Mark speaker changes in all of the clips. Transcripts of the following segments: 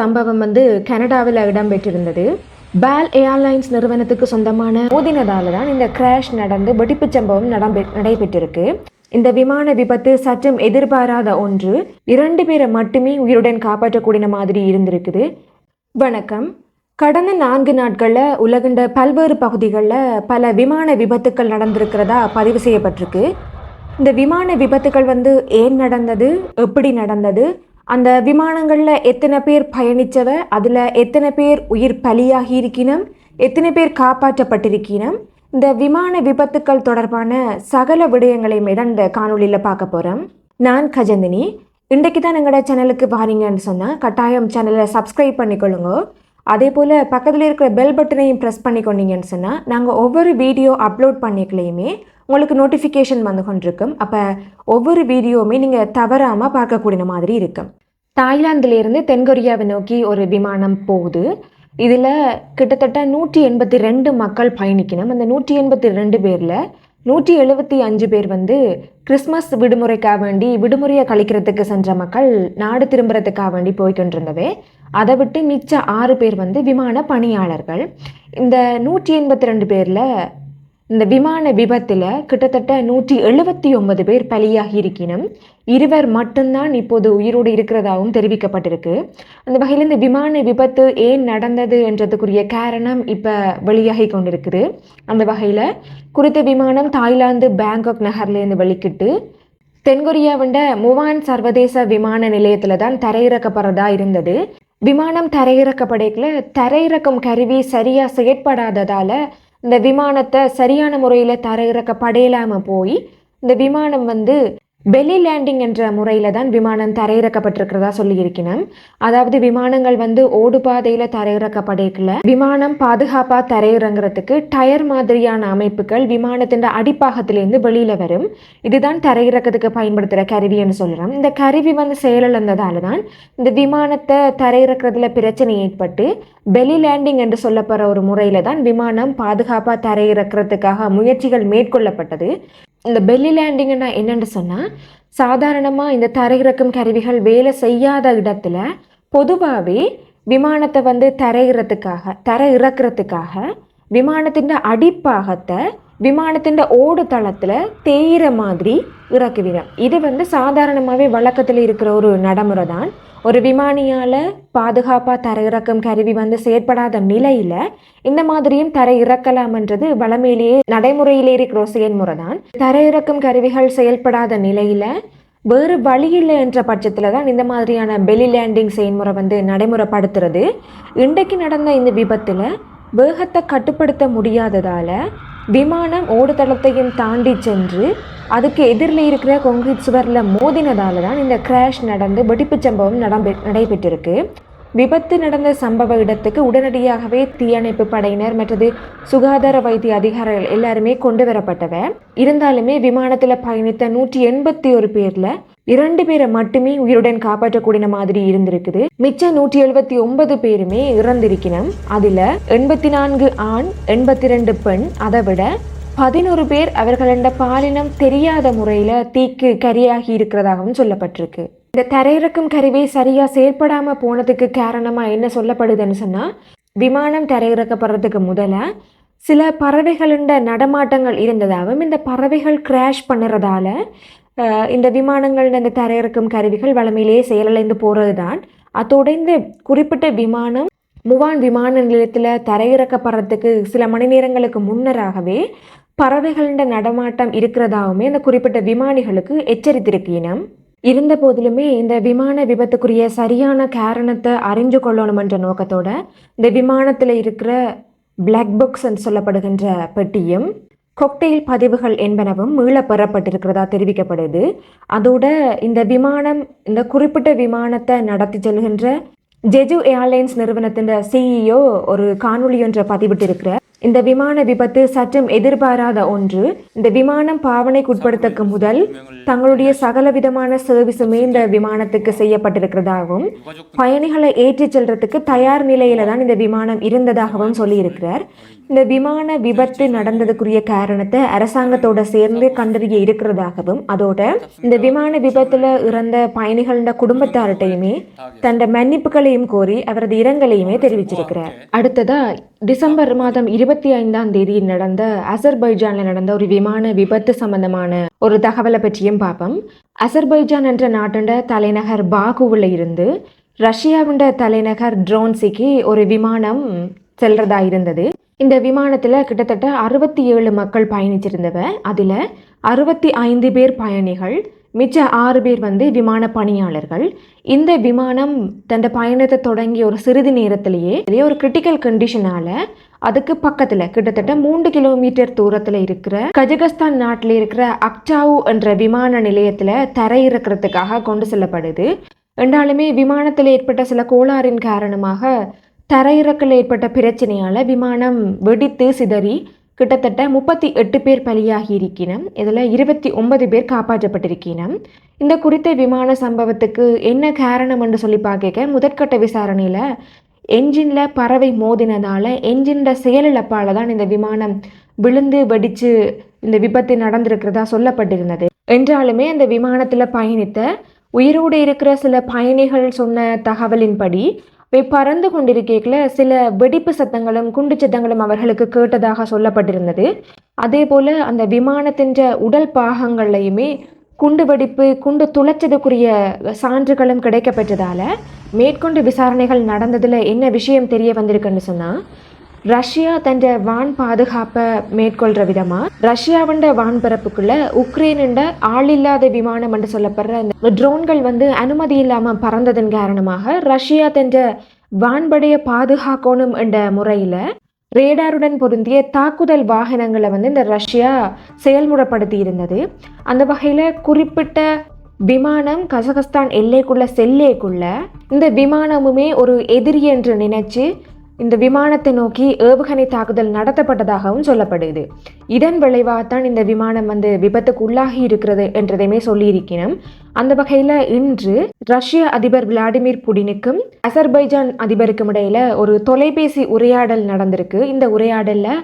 Speaker 1: சம்பவம் வந்து கனடாவில் இடம்பெற்றிருந்தது. பேல் ஏர்லைன்ஸ் நிறுவனத்துக்கு சொந்தமான மோதினதால தான் இந்த கிராஷ் நடந்து வெடிப்புச் சம்பவம் நடம்பெ நடைபெற்றிருக்கு. இந்த விமான விபத்து சற்றும் எதிர்பாராத ஒன்று இரண்டு பேரை மட்டுமே உயிருடன் காப்பாற்றக்கூடிய மாதிரி இருந்திருக்குது. வணக்கம். கடந்த நான்கு நாட்களில் உலகண்ட பல்வேறு பகுதிகளில் பல விமான விபத்துக்கள் நடந்திருக்கிறதா பதிவு செய்யப்பட்டிருக்கு. இந்த விமான விபத்துக்கள் வந்து ஏன் நடந்தது? எப்படி நடந்தது? அந்த விமானங்களில் எத்தனை பேர் பயணித்தவ அதில் எத்தனை பேர் உயிர் பலியாகி இருக்கினம் எத்தனை பேர் காப்பாற்றப்பட்டிருக்கினம் இந்த விமான விபத்துக்கள் தொடர்பான சகல விடயங்களை தான் இந்த காணொலியில் பார்க்க போகிறோம் நான் கஜந்தினி. இன்றைக்கு தான் எங்களோட சேனலுக்கு வாரீங்கன்னு சொன்னால் கட்டாயம் சேனலை சப்ஸ்கிரைப் பண்ணிக்கொள்ளுங்க. அதே போல் பக்கத்தில் இருக்கிற பெல் பட்டனையும் ப்ரெஸ் பண்ணிக்கொண்டீங்கன்னு சொன்னால் நாங்கள் ஒவ்வொரு வீடியோ அப்லோட் பண்ணிக்கலையுமே உங்களுக்கு நோட்டிஃபிகேஷன் வந்து கொண்டிருக்கும். அப்போ ஒவ்வொரு வீடியோவுமே நீங்கள் தவறாமல் பார்க்கக்கூடிய மாதிரி இருக்கும். தாய்லாந்திலேருந்து தென்கொரியாவை நோக்கி ஒரு விமானம் போகுது. இதில் கிட்டத்தட்ட நூற்றி எண்பத்தி ரெண்டு மக்கள் பயணிக்கணும். அந்த நூற்றி எண்பத்தி ரெண்டு பேரில் நூற்றி எழுபத்தி அஞ்சு பேர் வந்து கிறிஸ்மஸ் விடுமுறைக்காக வேண்டி விடுமுறையை கழிக்கிறதுக்கு சென்ற மக்கள் நாடு திரும்புறதுக்காக வேண்டி போய்கொண்டிருந்தவே அதை விட்டு மிச்ச ஆறு பேர் வந்து விமான பணியாளர்கள். இந்த நூற்றி எண்பத்தி ரெண்டு பேரில் இந்த விமான விபத்தில் கிட்டத்தட்ட நூற்றி எழுபத்தி ஒன்பது பேர் பலியாகி இருக்கினும் இருவர் மட்டும்தான் இப்போது உயிரோடு இருக்கிறதாகவும் தெரிவிக்கப்பட்டிருக்கு. அந்த வகையில் இந்த விமான விபத்து ஏன் நடந்தது என்றதுக்குரிய காரணம் இப்போ வெளியாகி கொண்டிருக்குது. அந்த வகையில் குறித்த விமானம் தாய்லாந்து பேங்காக் நகர்லேருந்து வெளிக்கிட்டு தென்கொரியாவிட முவான் சர்வதேச விமான நிலையத்தில் தான் தரையிறக்கப்படுறதா இருந்தது. விமானம் தரையிறக்கப்படைக்கல தரையிறக்கும் கருவி சரியாக செயற்படாததால் இந்த விமானத்தை சரியான முறையில் தரையிறக்கப்படையலாமல் போய் இந்த விமானம் வந்து பெலி லேண்டிங் என்ற முறையில் தான் விமானம் தரையிறக்கப்பட்டிருக்கிறதா சொல்லியிருக்கணும் அதாவது விமானங்கள் வந்து ஓடுபாதையில் தரையிறக்கப்படைக்கல. விமானம் பாதுகாப்பாக தரையிறங்கிறதுக்கு டயர் மாதிரியான அமைப்புகள் விமானத்தின் அடிப்பாகத்திலேருந்து வெளியில் வரும். இதுதான் தரையிறக்கிறதுக்கு பயன்படுத்துகிற கருவின்னு சொல்கிறோம் இந்த கருவி வந்து செயலிழந்ததால தான் இந்த விமானத்தை தரையிறக்கிறதுல பிரச்சனை ஏற்பட்டு பெலி லேண்டிங் என்று சொல்லப்படுற ஒரு முறையில் தான் விமானம் பாதுகாப்பாக தரையிறக்கிறதுக்காக முயற்சிகள் மேற்கொள்ளப்பட்டது. இந்த பெல்லி லேண்டிங்னா என்னென்னு சொன்னால் சாதாரணமாக இந்த தரையிறக்கும் கருவிகள் வேலை செய்யாத இடத்துல பொதுவாகவே விமானத்தை வந்து தரையிறத்துக்காக தரை இறக்குறதுக்காக விமானத்தின் அடிப்பாகத்தை விமானத்தின் ஓடு தளத்தில் தேயிற மாதிரி இறக்குவிடும் இது வந்து சாதாரணமாகவே வழக்கத்தில் இருக்கிற ஒரு நடைமுறை தான் ஒரு விமானியால் பாதுகாப்பாக தரையிறக்கும் கருவி வந்து செயற்படாத நிலையில் இந்த மாதிரியும் தரை இறக்கலாம்ன்றது வளமையிலேயே நடைமுறையிலே இருக்கிற செயல்முறை தான் தரையிறக்கும் கருவிகள் செயல்படாத நிலையில் வேறு வழி இல்லை என்ற பட்சத்தில் தான் இந்த மாதிரியான பெலி லேண்டிங் செயல்முறை வந்து நடைமுறைப்படுத்துறது. இன்றைக்கு நடந்த இந்த விபத்தில் வேகத்தை கட்டுப்படுத்த முடியாததால் விமானம் ஓடுதளத்தையும் தாண்டி சென்று அதுக்கு எதிரில் இருக்கிற கொங்கிரீட் சுவரில் மோதினதால தான் இந்த கிராஷ் நடந்து வெடிப்புச் சம்பவம் நடம்பெ நடைபெற்றிருக்கு. விபத்து நடந்த சம்பவ இடத்துக்கு உடனடியாகவே தீயணைப்பு படையினர் மற்றது சுகாதார வைத்திய அதிகாரிகள் எல்லாருமே கொண்டு வரப்பட்டவ. இருந்தாலுமே விமானத்தில் பயணித்த நூற்றி எண்பத்தி ஒரு பேரில் இரண்டு பேரை மட்டுமே உயிருடன் காப்பாற்றக்கூடிய மாதிரி இருந்திருக்குது. மிச்ச நூற்றி எழுபத்தி ஒன்பது பேருமே இறந்திருக்கணும் அதில் எண்பத்தி நான்கு ஆண் எண்பத்தி ரெண்டு பெண். அதை விட பதினோரு பேர் அவர்களண்ட பாலினம் தெரியாத முறையில் தீக்கு கரியாகி இருக்கிறதாகவும் சொல்லப்பட்டிருக்கு. இந்த தரையிறக்கும் கருவி சரியாக செயல்படாமல் போனதுக்கு காரணமாக என்ன சொல்லப்படுதுன்னு சொன்னால் விமானம் தரையிறக்கப்படுறதுக்கு முதல்ல சில பறவைகளோட நடமாட்டங்கள் இருந்ததாகவும் இந்த பறவைகள் கிராஷ் பண்ணுறதால இந்த விமானங்கள் இந்த தரையிறக்கும் கருவிகள் வளமையிலேயே செயலிழந்து போகிறது தான் அதோட இந்த குறிப்பிட்ட விமானம் முவான் விமான நிலையத்தில் தரையிறக்கப்படுறதுக்கு சில மணி நேரங்களுக்கு முன்னராகவே பறவைகளின் நடமாட்டம் இருக்கிறதாகவுமே அந்த குறிப்பிட்ட விமானிகளுக்கு எச்சரித்திருக்கினம் இருந்த போதிலுமே இந்த விமான விபத்துக்குரிய சரியான காரணத்தை அறிஞ்சு கொள்ளணுமென்ற நோக்கத்தோட இந்த விமானத்தில் இருக்கிற பிளாக் புக்ஸ் என்று சொல்லப்படுகின்ற பெட்டியும் கொக்டெயில் பதிவுகள் என்பனவும் மீள பெறப்பட்டிருக்கிறதா தெரிவிக்கப்படுது. அதோட இந்த விமானம் இந்த குறிப்பிட்ட விமானத்தை நடத்தி செல்கின்ற ஜெஜு ஏர்லைன்ஸ் நிறுவனத்தின் சிஇஓ ஒரு காணொலி ஒன்றை பதிவிட்டிருக்கிற இந்த விமான விபத்து சற்றும் எதிர்பாராத ஒன்று. இந்த விமானம் பாவனைக்குட்படுத்தக்கு முதல் தங்களுடைய சகலவிதமான சர்வீஸுமே இந்த விமானத்துக்கு செய்யப்பட்டிருக்கிறதாகவும் பயணிகளை ஏற்றிச் செல்றதுக்கு தயார் நிலையில தான் இந்த விமானம் இருந்ததாகவும் சொல்லியிருக்கிறார். இந்த விமான விபத்து நடந்ததுக்குரிய காரணத்தை அரசாங்கத்தோட சேர்ந்து கண்டறிய இருக்கிறதாகவும் அதோட இந்த விமான விபத்துல இறந்த பயணிகளோட குடும்பத்தார்கிட்டையுமே தன்ட மன்னிப்புகளையும் கோரி அவரது இரங்கலையுமே தெரிவிச்சிருக்கிறார். அடுத்ததா டிசம்பர் மாதம் இருபத்தி ஐந்தாம் தேதி நடந்த அசர்பைஜான்ல நடந்த ஒரு விமான விபத்து சம்பந்தமான ஒரு தகவலை பற்றியும் பார்ப்போம். அசர்பைஜான் என்ற நாட்டோட தலைநகர் பாகுவில் இருந்து ரஷ்யாவுண்ட தலைநகர் ட்ரோன்சிக்கு ஒரு விமானம் செல்றதா இருந்தது. இந்த விமானத்துல கிட்டத்தட்ட அறுபத்தி ஏழு மக்கள் பயணிச்சிருந்தவ அதுல அறுபத்தி ஐந்து பேர் பயணிகள் மிச்ச ஆறு பேர் வந்து விமான பணியாளர்கள். இந்த விமானம் தன் பயணத்தை தொடங்கி ஒரு சிறிது நேரத்திலேயே இதே ஒரு கிரிட்டிக்கல் கண்டிஷனால அதுக்கு பக்கத்துல கிட்டத்தட்ட மூன்று கிலோமீட்டர் தூரத்துல இருக்கிற கஜகஸ்தான் நாட்டில் இருக்கிற அக்டாவு என்ற விமான நிலையத்துல தரையிறக்கிறதுக்காக கொண்டு செல்லப்படுது. என்றாலுமே விமானத்தில் ஏற்பட்ட சில கோளாறின் காரணமாக தரையிறக்கில் ஏற்பட்ட பிரச்சனையால விமானம் வெடித்து சிதறி கிட்டத்தட்ட முப்பத்தி எட்டு பேர் பலியாகி இருக்கினம் இதில் இருபத்தி ஒன்பது பேர் காப்பாற்றப்பட்டிருக்கினம். இந்த குறித்த விமான சம்பவத்துக்கு என்ன காரணம் என்று சொல்லி பார்க்க முதற்கட்ட விசாரணையில் என்ஜினில் பறவை மோதினதால என்ஜினோட செயலிழப்பால் தான் இந்த விமானம் விழுந்து வெடித்து இந்த விபத்து நடந்திருக்கிறதா சொல்லப்பட்டிருந்தது. என்றாலுமே அந்த விமானத்தில் பயணித்த உயிரோடு இருக்கிற சில பயணிகள் சொன்ன தகவலின்படி பறந்து கொண்டிருக்கேக்கில் சில வெடிப்பு சத்தங்களும் குண்டு சத்தங்களும் அவர்களுக்கு கேட்டதாக சொல்லப்பட்டிருந்தது. அதே போல் அந்த விமானத்தின் உடல் பாகங்கள்லையுமே குண்டு வெடிப்பு குண்டு துளைச்சதுக்குரிய சான்றுகளும் கிடைக்கப்பெற்றதால மேற்கொண்டு விசாரணைகள் நடந்ததில் என்ன விஷயம் தெரிய வந்திருக்குன்னு சொன்னால் ரஷ்யா தன் வான் பாதுகாப்பை மேற்கொள்கிற விதமாக ரஷ்யாவண்ட வான்பரப்புக்குள்ள உக்ரைனுண்ட ஆளில்லாத விமானம் என்று சொல்லப்படுற இந்த ட்ரோன்கள் வந்து அனுமதி இல்லாமல் பறந்ததன் காரணமாக ரஷ்யா தன் வான்படையை பாதுகாக்கணும் என்ற முறையில் ரேடாருடன் பொருந்திய தாக்குதல் வாகனங்களை வந்து இந்த ரஷ்யா செயல்முறைப்படுத்தி இருந்தது. அந்த வகையில் குறிப்பிட்ட விமானம் கசகஸ்தான் எல்லைக்குள்ள செல்லேக்குள்ள இந்த விமானமுமே ஒரு எதிரி என்று நினைச்சு இந்த விமானத்தை நோக்கி ஏவுகணை தாக்குதல் நடத்தப்பட்டதாகவும் சொல்லப்படுது. இதன் விளைவாகத்தான் இந்த விமானம் வந்து விபத்துக்கு உள்ளாகி இருக்கிறது என்றதையுமே சொல்லியிருக்கிறோம். அந்த வகையில் இன்று ரஷ்ய அதிபர் விளாடிமிர் புடினுக்கும் அசர்பைஜான் அதிபருக்கும் இடையில ஒரு தொலைபேசி உரையாடல் நடந்திருக்கு. இந்த உரையாடலில்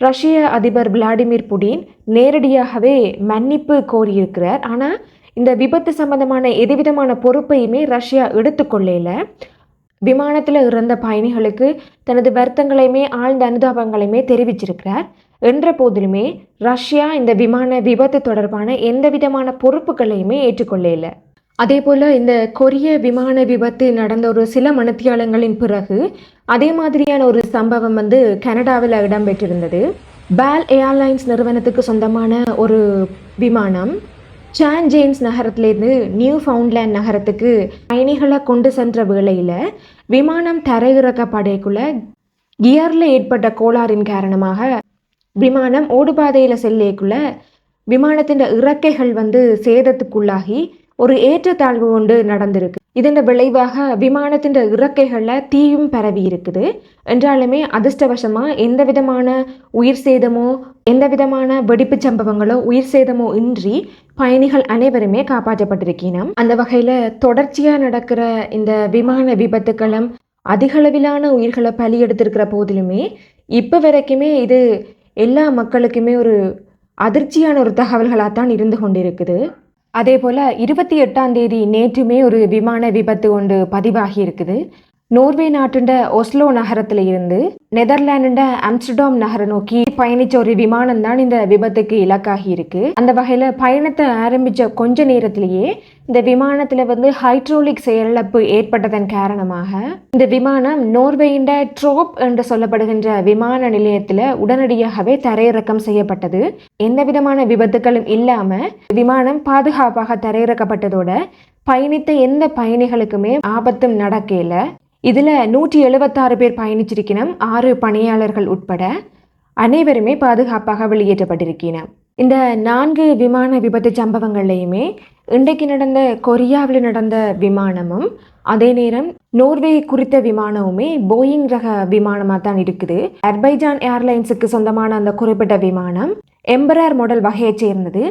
Speaker 1: ரஷ்ய அதிபர் விளாடிமிர் புடின் நேரடியாகவே மன்னிப்பு கோரியிருக்கிறார். ஆனால் இந்த விபத்து சம்பந்தமான எதுவிதமான பொறுப்பையுமே ரஷ்யா எடுத்துக்கொள்ளல. விமானத்தில் இறந்த பயணிகளுக்கு தனது வருத்தங்களையுமே ஆழ்ந்த அனுதாபங்களையுமே தெரிவிச்சிருக்கிறார். என்ற போதிலுமே ரஷ்யா இந்த விமான விபத்து தொடர்பான எந்த விதமான பொறுப்புகளையுமே ஏற்றுக்கொள்ளல அதே போல் இந்த கொரிய விமான விபத்து நடந்த ஒரு சில மனத்தியாளங்களின் பிறகு அதே மாதிரியான ஒரு சம்பவம் வந்து கனடாவில் இடம்பெற்றிருந்தது. பேல் ஏர்லைன்ஸ் நிறுவனத்துக்கு சொந்தமான ஒரு விமானம் சான் ஜேம்ஸ் நகரத்திலேருந்து நியூ ஃபவுண்ட்லேண்ட் நகரத்துக்கு பயணிகளை கொண்டு சென்ற வேளையில் விமானம் தரையிறக்கப்படைக்குள்ள கியரில் ஏற்பட்ட கோளாறின் காரணமாக விமானம் ஓடுபாதையில் செல்லேக்குள்ள விமானத்தின் இறக்கைகள் வந்து சேதத்துக்குள்ளாகி ஒரு ஏற்றத்தாழ்வு ஒன்று நடந்திருக்கு. இதன் விளைவாக விமானத்தின் இறக்கைகளில் தீயும் பரவி இருக்குது. என்றாலுமே அதிர்ஷ்டவசமாக எந்த விதமான உயிர் சேதமோ எந்த விதமான வெடிப்பு சம்பவங்களோ உயிர் சேதமோ இன்றி பயணிகள் அனைவருமே காப்பாற்றப்பட்டிருக்கணும் அந்த வகையில் தொடர்ச்சியாக நடக்கிற இந்த விமான விபத்துக்களும் அதிகளவிலான உயிர்களை பலி எடுத்திருக்கிற போதிலுமே இப்போ வரைக்குமே இது எல்லா மக்களுக்குமே ஒரு அதிர்ச்சியான ஒரு தகவல்களாக தான் இருந்து கொண்டிருக்குது. அதே போல் இருபத்தி எட்டாம் தேதி நேற்றுமே ஒரு விமான விபத்து ஒன்று பதிவாகி இருக்குது. நோர்வே நாட்டுண்ட ஒஸ்லோ நகரத்தில் இருந்து நெதர்லாண்டுண்ட ஆம்ஸ்டர்டாம் நகரை நோக்கி பயணிச்ச ஒரு விமானம் தான் இந்த விபத்துக்கு இலக்காகி இருக்கு. அந்த வகையில் பயணத்தை ஆரம்பித்த கொஞ்ச நேரத்திலேயே இந்த விமானத்தில் வந்து ஹைட்ரோலிக் செயலிழப்பு ஏற்பட்டதன் காரணமாக இந்த விமானம் நோர்வேயின் ட்ரோப் என்று சொல்லப்படுகின்ற விமான நிலையத்தில் உடனடியாகவே தரையிறக்கம் செய்யப்பட்டது. எந்த விதமான விபத்துகளும் இல்லாமல் விமானம் பாதுகாப்பாக தரையிறக்கப்பட்டதோட பயணித்த எந்த பயணிகளுக்குமே ஆபத்தும் நடக்கல. இதில் நூற்றி எழுபத்தாறு பேர் பயணிச்சிருக்கணும் ஆறு பணியாளர்கள் உட்பட அனைவருமே பாதுகாப்பாக வெளியேற்றப்பட்டிருக்கணும் இந்த நான்கு விமான விபத்து சம்பவங்கள்லையுமே இன்றைக்கு நடந்த கொரியாவில் நடந்த விமானமும் அதே நேரம் நோர்வே குறித்த விமானமுமே போயிங் ரக விமானமாக தான் இருக்குது. அர்பைஜான் ஏர்லைன்ஸுக்கு சொந்தமான அந்த குறிப்பிட்ட விமானம் எம்பரர் மாடல் வகையைச் சேர்ந்தது.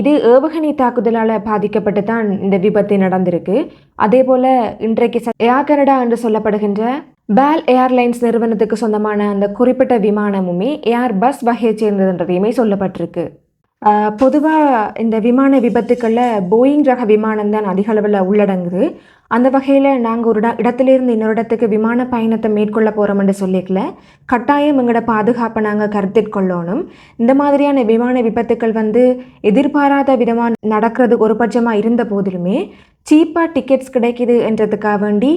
Speaker 1: இது ஏவுகணை தாக்குதலால் பாதிக்கப்பட்டு தான் இந்த விபத்து நடந்திருக்கு. அதே போல் இன்றைக்கு ச- ஏர் கனடா என்று சொல்லப்படுகின்ற பேல் ஏர்லைன்ஸ் நிறுவனத்துக்கு சொந்தமான அந்த குறிப்பிட்ட விமானமுமே ஏர் பஸ் வகையைச் சேர்ந்ததுன்றதையுமே சொல்லப்பட்டிருக்கு. பொதுவாக இந்த விமான விபத்துக்களில் போயிங் ரக விமானம் தான் அதிக அளவில் உள்ளடங்குது. அந்த வகையில் நாங்கள் ஒரு இடத்துலேருந்து இன்னொரு இடத்துக்கு விமான பயணத்தை மேற்கொள்ள போகிறோம்னு சொல்லிக்கல. கட்டாயம் எங்களோட பாதுகாப்பை நாங்கள் கருத்தில் கொள்ளணும். இந்த மாதிரியான விமான விபத்துக்கள் வந்து எதிர்பாராத விதமாக நடக்கிறது ஒரு பட்சமாக இருந்த போதிலுமே சீப்பாக டிக்கெட்ஸ் கிடைக்குது என்றதுக்காக வேண்டி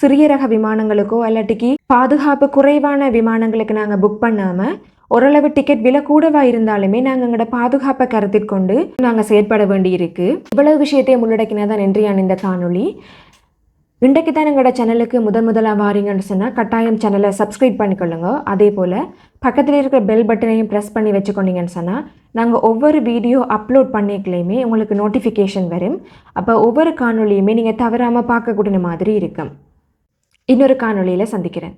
Speaker 1: சிறிய ரக விமானங்களுக்கோ இல்லாட்டிக்கு பாதுகாப்பு குறைவான விமானங்களுக்கு நாங்கள் புக் பண்ணாமல் ஓரளவு டிக்கெட் விலை கூடவா இருந்தாலுமே நாங்கள் எங்களோட பாதுகாப்பை கருத்தில் கொண்டு நாங்கள் செயற்பட வேண்டியிருக்கு. இவ்வளவு விஷயத்தையும் உள்ளடக்கினதான் நன்றியான இந்த காணொளி. இன்றைக்கு தான் எங்களோட சேனலுக்கு முதன் முதலாக வாரீங்கன்னு சொன்னால் கட்டாயம் சேனலை சப்ஸ்கிரைப் பண்ணிக்கொள்ளுங்க. அதே போல் பக்கத்தில் இருக்கிற பெல் பட்டனையும் ப்ரெஸ் பண்ணி வச்சுக்கொண்டீங்கன்னு சொன்னால் நாங்கள் ஒவ்வொரு வீடியோ அப்லோட் பண்ணிக்கலையுமே உங்களுக்கு நோட்டிஃபிகேஷன் வரும். அப்போ ஒவ்வொரு காணொலியுமே நீங்கள் தவறாமல் பார்க்கக்கூடிய மாதிரி இருக்கும். இன்னொரு காணொலியில் சந்திக்கிறேன்.